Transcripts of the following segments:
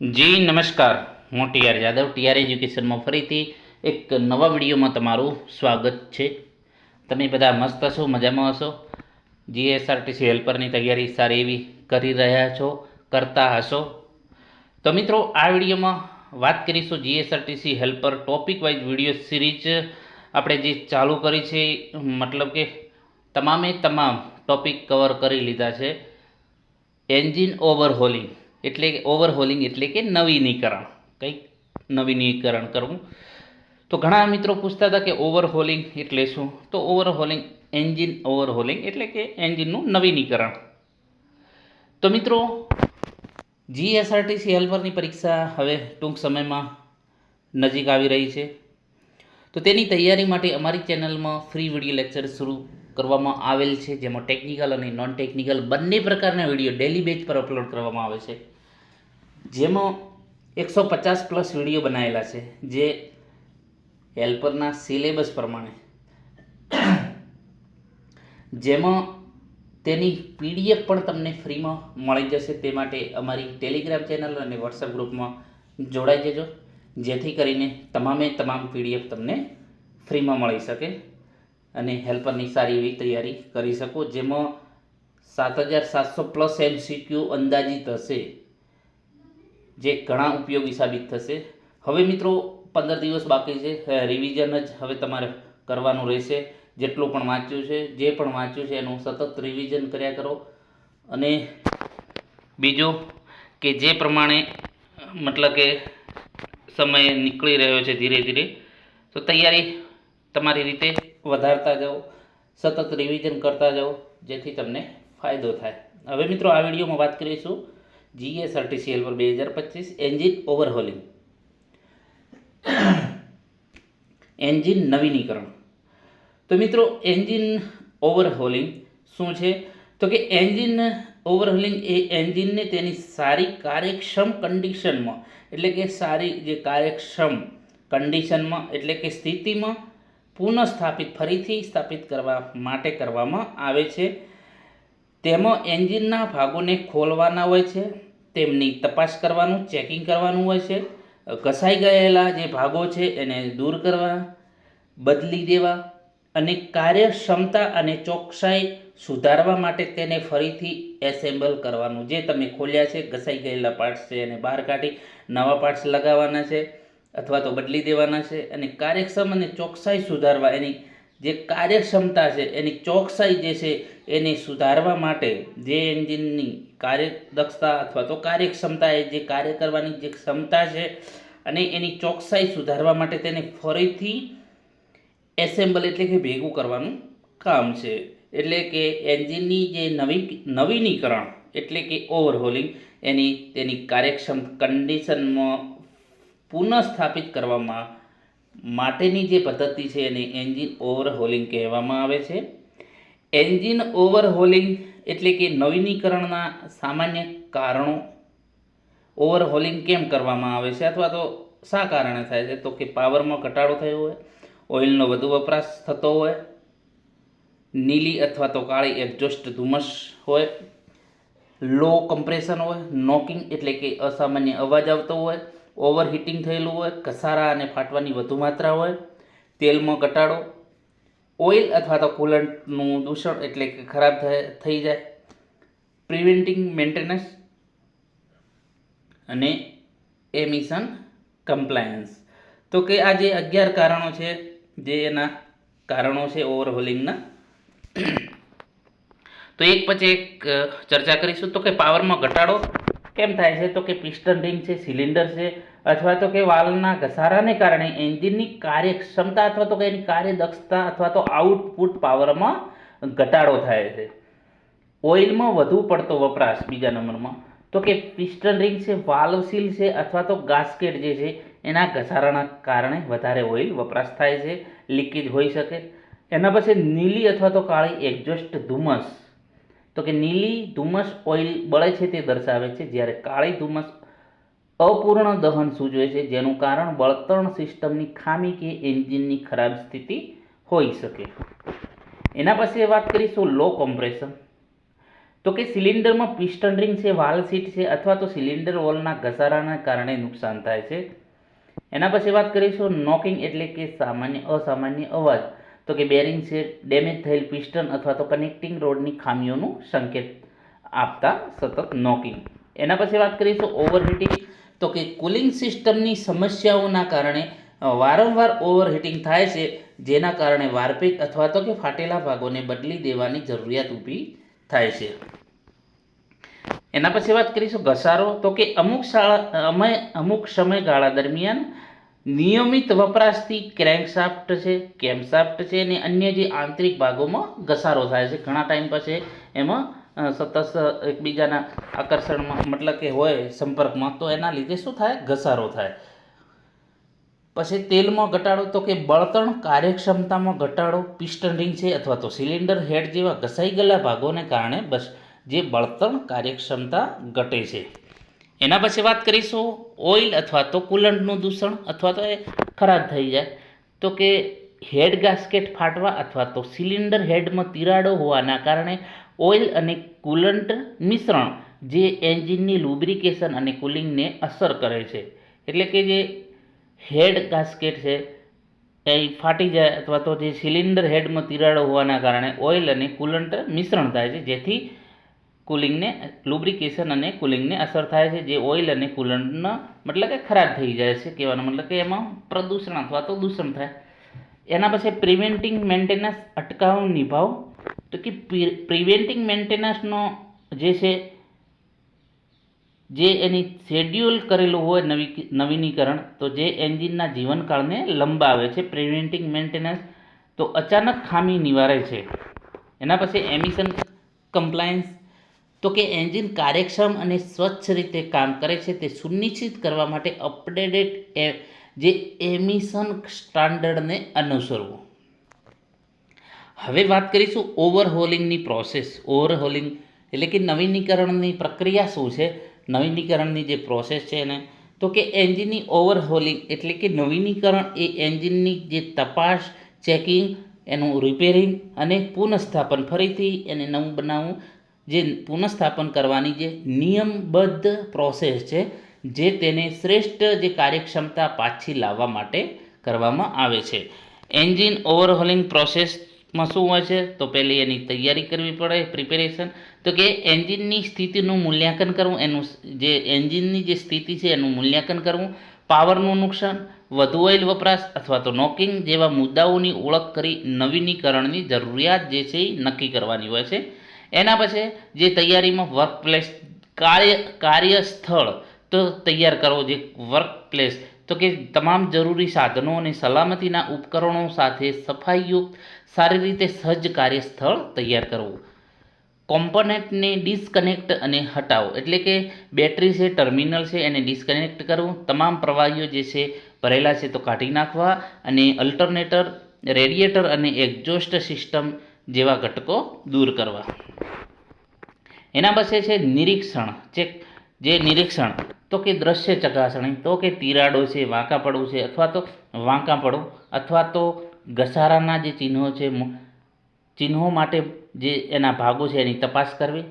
જી, નમસ્કાર. હું T R Yadav TR એજ્યુકેશનમાં ફરીથી એક નવા વિડીયોમાં તમારું સ્વાગત છે. તમે બધા મસ્ત હશો, મજામાં હશો? જીએસઆરટીસી હેલ્પરની તૈયારી સારી એવી કરી રહ્યા છો, કરતા હશો? તો મિત્રો, આ વિડીયોમાં વાત કરીશું GSRTC helper topic wise video series આપણે જે ચાલુ કરી છે, મતલબ કે તમામે તમામ ટોપિક કવર કરી લીધા છે. Engine overhauling. એટલે કે ઓવરહોલિંગ એટલે કે નવીનીકરણ. કંઈક નવીનીકરણ કરવું. તો ઘણા મિત્રો પૂછતા હતા કે ઓવરહોલિંગ એટલે શું? તો ઓવરહોલિંગ એન્જિન ઓવરહોલિંગ એટલે કે એન્જિનનું નવીનીકરણ. તો મિત્રો જીએસઆરટીસી હેલ્પરની પરીક્ષા હવે ટૂંક સમયમાં નજીક આવી રહી છે. તો તેની તૈયારી માટે અમારી ચેનલમાં ફ્રી વીડિયો લેક્ચર શરૂ કરવામાં આવેલ છે, જેમાં ટેકનિકલ અને નોન ટેકનિકલ બંને પ્રકારના વીડિયો ડેલી બેઝ પર અપલોડ કરવામાં આવે છે. જેમાં એકસો પચાસ પ્લસ વીડિયો બનાવેલા છે, જે હેલ્પરના સિલેબસ પ્રમાણે. જેમાં તેની પીડીએફ પણ તમને ફ્રીમાં મળી જશે, તે માટે અમારી ટેલિગ્રામ ચેનલ અને વોટ્સઅપ ગ્રુપમાં જોડાઈ જજો, જેથી કરીને તમામે તમામ પીડીએફ તમને ફ્રીમાં મળી શકે. અને હેલ્પરની સારી એવી તૈયારી કરી શકો, જેમાં સાત હજાર સાતસો પ્લસ એમસીક્યુ અંદાજિત હશે, જે ઘણા ઉપયોગી સાબિત થશે. હવે મિત્રો, પંદર દિવસ બાકી છે રિવિઝન જ હવે તમારે કરવાનું રહેશે. જેટલું પણ વાંચ્યું છે, જે પણ વાંચ્યું છે, એનું સતત રિવિઝન કર્યા કરો. અને બીજો કે જે પ્રમાણે, મતલબ કે સમય નીકળી રહ્યો છે ધીરે ધીરે, તો તૈયારી તમારી રીતે વધારતા જાઓ, સતત રિવિઝન કરતા જાઓ, જેથી તમને ફાયદો થાય. હવે મિત્રો આ વિડીયોમાં વાત કરીશું જીએસઆરટીસીએલ પર બે હજાર પચીસ એન્જિન ઓવરહોલિંગ એન્જિન નવીનીકરણ. તો મિત્રો એન્જિન ઓવરહોલિંગ શું છે? તો કે એન્જિન ઓવરહોલિંગ એ એન્જિનને તેની સારી કાર્યક્ષમ કન્ડિશનમાં એટલે કે સારી જે કાર્યક્ષમ કન્ડિશનમાં એટલે કે સ્થિતિમાં પુનઃસ્થાપિત, ફરીથી સ્થાપિત કરવા માટે કરવામાં આવે છે. તેમાં એન્જિનના ભાગોને ખોલવાના હોય છે, તેમની તપાસ કરવાનું, ચેકિંગ કરવાનું હોય છે, ઘસાઈ ગયેલા જે ભાગો છે એને દૂર કરવા, બદલી દેવા અને કાર્યક્ષમતા અને ચોકસાઈ સુધારવા માટે તેને ફરીથી એસેમ્બલ કરવાનું. જે તમે ખોલ્યા છે, ઘસાઈ ગયેલા પાર્ટ્સ છે એને બહાર કાઢી નવા પાર્ટ્સ લગાવવાના છે. અથવા તો બદલી દેવાના છે અને કાર્યક્ષમ અને ચોકસાઈ સુધારવા, એની જે કાર્યક્ષમતા છે, એની ચોકસાઈ જે છે, એને સુધારવા માટે જે એન્જિનની કાર્યદક્ષતા અથવા તો કાર્યક્ષમતા એ જે કાર્ય કરવાની જે ક્ષમતા છે અને એની ચોકસાઈ સુધારવા માટે તેને ફરીથી એસેમ્બલ એટલે કે ભેગું કરવાનું કામ છે. એટલે કે એન્જિનની જે નવી નવીનીકરણ એટલે કે ઓવરહોલિંગ, એની તેની કાર્યક્ષમ કન્ડિશનમાં પુનઃસ્થાપિત કરવામાં માટેની જે પદ્ધતિ છે એને એન્જિન ઓવરહોલિંગ કહેવામાં આવે છે. એન્જિન ઓવરહોલિંગ એટલે કે નવીનીકરણના સામાન્ય કારણો. ઓવરહોલિંગ કેમ કરવામાં આવે છે અથવા તો શા કારણે થાય છે? તો કે પાવરમાં ઘટાડો થયો હોય, ઓઇલનો વધુ વપરાશ થતો હોય, નીલી અથવા તો કાળી એક્ઝોસ્ટ ધુમ્મસ હોય, લો કમ્પ્રેશન હોય, નોકિંગ એટલે કે અસામાન્ય અવાજ આવતો હોય ઓવરહીટિંગ થયેલું હોય કસારા અને ફાટવાની વધુ માત્રા હોય, તેલમાં ઘટાડો, ઓઇલ અથવા તો કુલન્ટનું દૂષણ એટલે કે ખરાબ થઈ જાય, પ્રિવેન્ટિંગ મેન્ટેનન્સ અને એમિશન કમ્પ્લાયન્સ. તો કે આ જે અગિયાર કારણો છે, જે એના કારણો છે ઓવરહોલિંગના. તો એક પછી એક ચર્ચા કરીશું. તો કે પાવરમાં ઘટાડો કેમ થાય છે? તો કે પિસ્ટન રિંગ છે, સિલિન્ડર છે, અથવા તો કે વાલના ઘસારાને કારણે એન્જિનની કાર્યક્ષમતા અથવા તો કે એની કાર્યદક્ષતા અથવા તો આઉટપુટ પાવરમાં ઘટાડો થાય છે. ઓઇલમાં વધુ પડતો વપરાશ બીજા નંબરમાં. તો કે પિસ્ટન રિંગ છે વાલ્વ સીલ છે, અથવા તો ગાસ્કેટ જે છે, એના ઘસારાના કારણે વધારે ઓઇલ વપરાશ થાય છે, લીકેજ હોઈ શકે. એના પછી નીલી અથવા તો કાળી એક્ઝોસ્ટ ધુમ્મસ. તો કે નીલી ધુમ્મસ ઓઇલ બળે છે તે દર્શાવે છે, જ્યારે કાળી ધુમ્મસ અપૂર્ણ દહન સૂચવે છે, જેનું કારણ બળતણ સિસ્ટમની ખામી કે એન્જિનની ખરાબ સ્થિતિ હોઈ શકે. એના પછી વાત કરીશું લો કોમ્પ્રેશન. તો કે સિલિન્ડરમાં પિસ્ટન રિંગ છે, વાલ સીટ છે, અથવા તો સિલિન્ડર વોલના ઘસારાના કારણે નુકસાન થાય છે. એના પછી વાત કરીશું નોકિંગ એટલે કે સામાન્ય અસામાન્ય અવાજ. તો કે બેરિંગ છે ડેમેજ થયેલ પિસ્ટન અથવા તો કનેક્ટિંગ રોડની ખામીઓનું સંકેત આપતા સતત નોકિંગ એના પછી વાત કરીશું ઓવરહીટિંગ તો કે કુલિંગ સિસ્ટમની સમસ્યાઓના કારણે વારંવાર ઓવરહીટિંગ થાય છે, જેના કારણે વારપીટ અથવા તો કે ફાટેલા ભાગોને બદલી દેવાની જરૂરિયાત ઊભી થાય છે. એના પછી વાત કરીશું ઘસારો. તો કે અમુક શાળા અમે અમુક સમયગાળા દરમિયાન નિયમિત વપરાશથી ક્રેન્કશાફ્ટ છે કેમશાફ્ટ છે અને અન્ય જે આંતરિક ભાગોમાં ઘસારો થાય છે. ઘણા ટાઈમ પછી એમાં સતત એકબીજાના આકર્ષણમાં મતલબ કે હોય સંપર્કમાં, તો એના લીધે શું થાય? ઘસારો થાય. પછી તેલમાં ઘટાડો તો કે બળતણ કાર્યક્ષમતામાં ઘટાડો, પિસ્ટન રિંગ છે અથવા તો સિલિન્ડર હેડ જેવા ઘસાઈ ગયેલા ભાગોને કારણે બસ જે બળતણ કાર્યક્ષમતા ઘટે છે. એના પછી વાત કરીશું ઓઇલ અથવા તો કુલન્ટનું દૂષણ અથવા તો એ ખરાબ થઈ જાય. તો કે હેડ ગાસ્કેટ ફાટવા અથવા તો સિલિન્ડર હેડમાં તિરાડો હોવાના કારણે ઓઇલ અને કુલન્ટ મિશ્રણ જે એન્જિનની લુબ્રિકેશન અને કુલિંગને અસર કરે છે. એટલે કે જે હેડ ગાસ્કેટ છે, એ ફાટી જાય અથવા તો જે સિલિન્ડર હેડમાં તિરાડો હોવાના કારણે ઓઇલ અને કુલન્ટ મિશ્રણ થાય છે. જેથી કુલિંગને, લુબ્રિકેશન અને કુલિંગને અસર થાય છે, જે ઓઇલ અને કુલન્ટના મતલબ કે ખરાબ થઈ જાય છે, કહેવાનો મતલબ કે એમાં પ્રદૂષણ અથવા તો દૂષણ થાય. એના પછી પ્રિવેન્ટિંગ મેન્ટેનન્સ અટકાવ નિભાવ. તો કે પ્રિવેન્ટિંગ મેન્ટેનન્સનો જે છે, જે એની શેડ્યુલ કરેલું હોય નવી, નવીનીકરણ, તો જે એન્જિનના જીવનકાળને લંબાવે છે, પ્રિવેન્ટિંગ મેન્ટેનન્સ, તો અચાનક ખામી નિવારે છે. એના પછી એમિશન કમ્પ્લાયન્સ તો કે એન્જિન કાર્યક્ષમ અને સ્વચ્છ રીતે કામ કરે છે તે સુનિશ્ચિત કરવા માટે અપડેટેડ એ, જે એમિશન સ્ટાન્ડર્ડને અનુસરવું. હવે વાત કરીશું ઓવરહોલિંગની પ્રોસેસ. ઓવરહોલિંગ એટલે કે નવીનીકરણની પ્રક્રિયા શું છે? નવીનીકરણની જે પ્રોસેસ છે એને, તો કે એન્જિનની ઓવરહોલિંગ એટલે કે નવીનીકરણ એ એન્જિનની જે તપાસ, ચેકિંગ, એનું રિપેરિંગ અને પુનઃસ્થાપન. ફરીથી એને નવું બનાવવું જે પુનઃસ્થાપન કરવાની જે નિયમબદ્ધ પ્રોસેસ છે, જે તેને શ્રેષ્ઠ જે કાર્યક્ષમતા પાછી લાવવા માટે કરવામાં આવે છે. એન્જિન ઓવરહોલિંગ પ્રોસેસમાં શું હોય છે? તો પહેલી એની તૈયારી કરવી પડે પ્રિપેરેશન તો કે એન્જિનની સ્થિતિનું મૂલ્યાંકન કરવું, એનું જે એન્જિનની જે સ્થિતિ છે એનું મૂલ્યાંકન કરવું, પાવરનું નુકસાન, વધુ ઓઇલ વપરાશ અથવા તો નોકિંગ જેવા મુદ્દાઓની ઓળખ કરી નવીનીકરણની જરૂરિયાત જે છે એ નક્કી કરવાની હોય છે. એના પછી જે તૈયારીમાં વર્ક પ્લેસ કાર્ય, કાર્યસ્થળ તો તૈયાર કરવો, જે વર્ક પ્લેસ તો કે તમામ જરૂરી સાધનો અને સલામતીના ઉપકરણો સાથે સફાઈયુક્ત સારી રીતે સજ્જ કાર્યસ્થળ તૈયાર કરવું. કોમ્પોનેન્ટને ડિસ્કનેક્ટ અને હટાવો, એટલે કે બેટરી છે, ટર્મિનલ છે, એને ડિસ્કનેક્ટ કરવું. તમામ પ્રવાહીઓ જે છે, ભરેલા છે, તો કાઢી નાખવા અને અલ્ટરનેટર રેડિએટર અને એક્ઝોસ્ટ સિસ્ટમ જેવા ઘટકો દૂર કરવા. એના પછી છે નિરીક્ષણ. ચેક જે નિરીક્ષણ, તો કે દ્રશ્ય ચકાસણી, તો કે તિરાડો છે વાંકા પડવું છે, અથવા તો વાંકા પડવું અથવા તો ઘસારાના જે ચિહ્નો છે ચિહ્નો માટે જે એના ભાગો છે, એની તપાસ કરવી.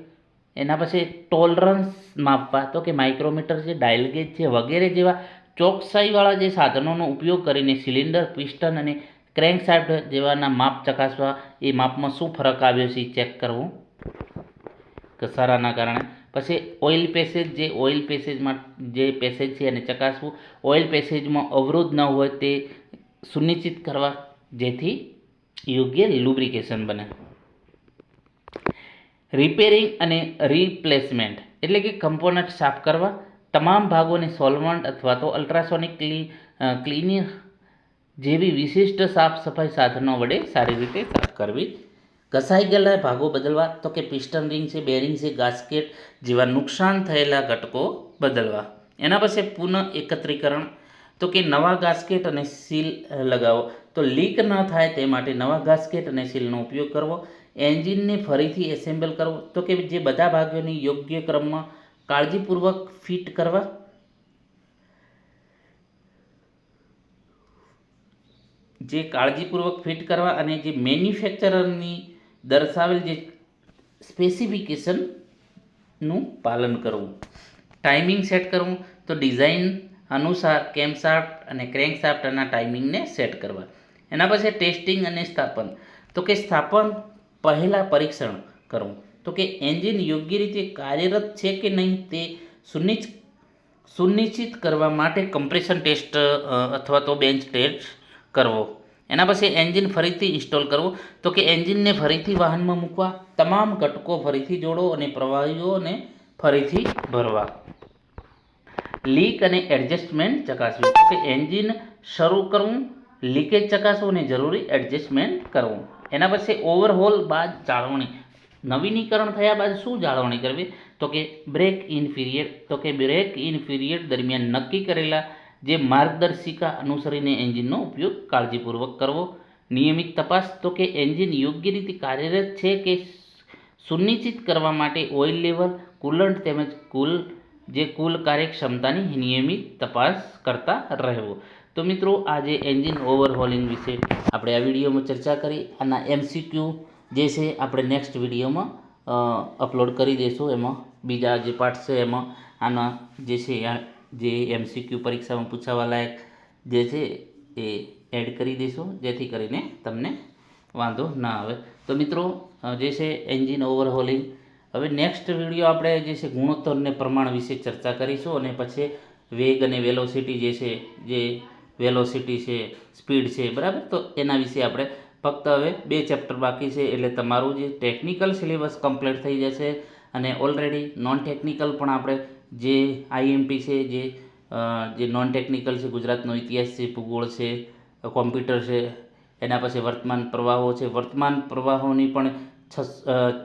એના પછી ટોલરન્સ માપવા, તો કે માઇક્રોમીટર છે, ડાયલ ગેજ છે, વગેરે જેવા ચોકસાઈવાળા જે સાધનોનો ઉપયોગ કરીને સિલિન્ડર, પિસ્ટન અને ક્રેન્કશાફ્ટ જેવાના માપ ચકાસવા, એ માપમાં શું ફરક આવ્યો છે, એ ચેક કરવું. ઘસારાના કારણે. પછી ઓઇલ પેસેજ, જે ઓઇલ પેસેજમાં, જે પેસેજ છે એને ચકાસવું. ઓઇલ પેસેજમાં અવરોધ ન હોય તે સુનિશ્ચિત કરવા જેથી યોગ્ય લુબ્રિકેશન બને. રિપેરિંગ અને રિપ્લેસમેન્ટ એટલે કે કમ્પોનન્ટ સાફ કરવા. તમામ ભાગોને સોલ્વન્ટ અથવા તો અલ્ટ્રાસોનિક ક્લી ક્લિનિંગ જેવી વિશિષ્ટ સાફ સફાઈ સાધનો વડે સારી રીતે સાફ કરવી ઘસાઈ ગયેલા ભાગો બદલવા, તો કે પિસ્ટન રિંગ છે, બેરિંગ છે, ગાસ્કેટ જેવા નુકસાન થયેલા ઘટકો બદલવા. એના પછી પુનઃ એકત્રીકરણ, તો કે નવા ગાસ્કેટ અને સીલ લગાવો. તો લીક ન થાય તે માટે નવા ગાસ્કેટ અને સીલનો ઉપયોગ કરવો. એન્જિનને ફરીથી એસેમ્બલ કરવો. તો કે જે બધા ભાગોની યોગ્ય ક્રમમાં કાળજીપૂર્વક ફિટ કરવા. જે કાળજીપૂર્વક ફિટ કરવા અને જે મેન્યુફેક્ચરરની દર્શાવેલ જે સ્પેસિફિકેશનનું પાલન કરવું. ટાઈમિંગ સેટ કરવું. તો ડિઝાઇન અનુસાર કેમશાફ્ટ અને ક્રેન્કશાફ્ટના ટાઈમિંગને સેટ કરવા. એના પછી ટેસ્ટિંગ અને સ્થાપન. તો કે સ્થાપન પહેલાં પરીક્ષણ કરવું. તો કે એન્જિન યોગ્ય રીતે કાર્યરત છે કે નહીં તે સુનિશ્ચિત સુનિશ્ચિત કરવા માટે કમ્પ્રેશન ટેસ્ટ અથવા તો બેન્ચ ટેસ્ટ કરવો. એના પછી એન્જિન ફરીથી ઇન્સ્ટોલ કરવું. તો કે એન્જિનને ફરીથી વાહનમાં મૂકવા, તમામ ઘટકો ફરીથી જોડો અને પ્રવાહીઓને ફરીથી ભરવા. લીક અને એડજસ્ટમેન્ટ ચકાસવું. તો કે એન્જિન શરૂ કરવું, લીકેજ ચકાસવું અને જરૂરી એડજસ્ટમેન્ટ કરવું. એના પછી ઓવરહોલ બાદ જાળવણી. નવીનીકરણ થયા બાદ શું જાળવણી કરવી? તો કે બ્રેક ઇન પીરિયડ. તો કે બ્રેક ઇન પીરિયડ દરમિયાન નક્કી કરેલા જે માર્ગદર્શિકા અનુસરીને એન્જિનનો ઉપયોગ કાળજીપૂર્વક કરવો. નિયમિત તપાસ તો કે એન્જિન યોગ્ય રીતે કાર્યરત છે કે સુનિશ્ચિત કરવા માટે ઓઇલ લેવલ, કુલન્ટ તેમજ કુલ, જે કુલ કાર્યક્ષમતાની નિયમિત તપાસ કરતા રહેવો. તો મિત્રો, આજે એન્જિન ઓવરહોલિંગ વિશે આપણે આ વિડીયોમાં ચર્ચા કરી. આના એમસીક્યુ જે છે, આપણે નેક્સ્ટ વિડીયોમાં અપલોડ કરી દઈશું એમાં બીજા જે પાર્ટ છે, એમાં આના જે છે જે એમસીક્યુ પરીક્ષામાં પૂછાવા લાયક જે છે એ એડ કરી દઈશું, જેથી કરીને તમને વાંધો ના આવે. તો મિત્રો જે છે એન્જિન ઓવરહોલિંગ હવે નેક્સ્ટ વીડિયો આપણે જે છે ગુણોત્તરને પ્રમાણ વિશે ચર્ચા કરીશું અને પછી વેગ અને વેલોસિટી જે છે, જે વેલોસિટી છે સ્પીડ છે, બરાબર? તો એના વિશે આપણે ફક્ત હવે બે ચેપ્ટર બાકી છે, એટલે તમારું જે ટેકનિકલ સિલેબસ કમ્પ્લીટ થઈ જશે અને ઓલરેડી નોન ટેકનિકલ પણ આપણે જે આઈએમપી છે, જે જે નોન ટેકનિકલ છે, ગુજરાતનો ઇતિહાસ છે, ભૂગોળ છે કોમ્પ્યુટર છે, એના પછી વર્તમાન પ્રવાહો છે. વર્તમાન પ્રવાહોની પણ છ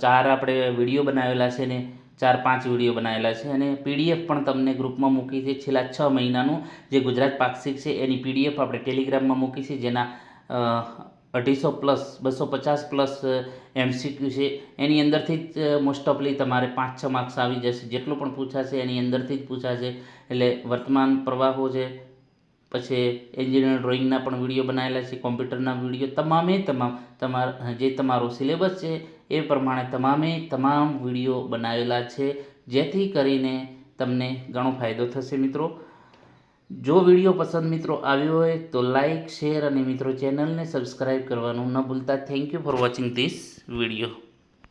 ચાર આપણે વીડિયો બનાવેલા છે ને ચાર, પાંચ વીડિયો બનાવેલા છે અને પીડીએફ પણ તમને ગ્રુપમાં મૂકી છે. છેલ્લા છ મહિનાનું જે ગુજરાત પાક્ષિક છે, એની પીડીએફ આપણે ટેલિગ્રામમાં મૂકી છે, જેના અઢીસો પ્લસ, બસો પચાસ પ્લસ એમસીક્યુ છે. એની અંદરથી જ મોસ્ટ ઓફલી તમારે પાંચ છ માર્ક્સ આવી જશે. જેટલું પણ પૂછાશે એની અંદરથી જ પૂછાશે. એટલે વર્તમાન પ્રવાહો છે, પછી એન્જિનિયર ડ્રોઈંગના પણ વીડિયો બનાવેલા છે કોમ્પ્યુટરના વીડિયો તમામે તમામ, તમારા, જે તમારો સિલેબસ છે, એ પ્રમાણે તમામે તમામ વીડિયો બનાવેલા છે. જેથી કરીને તમને ઘણો ફાયદો થશે મિત્રો. જો વીડિયો પસંદ મિત્રો આવ્યો હોય તો લાઈક, શેર અને મિત્રો ચેનલને સબસ્ક્રાઈબ કરવાનું ન ભૂલતા. Thank you for watching this video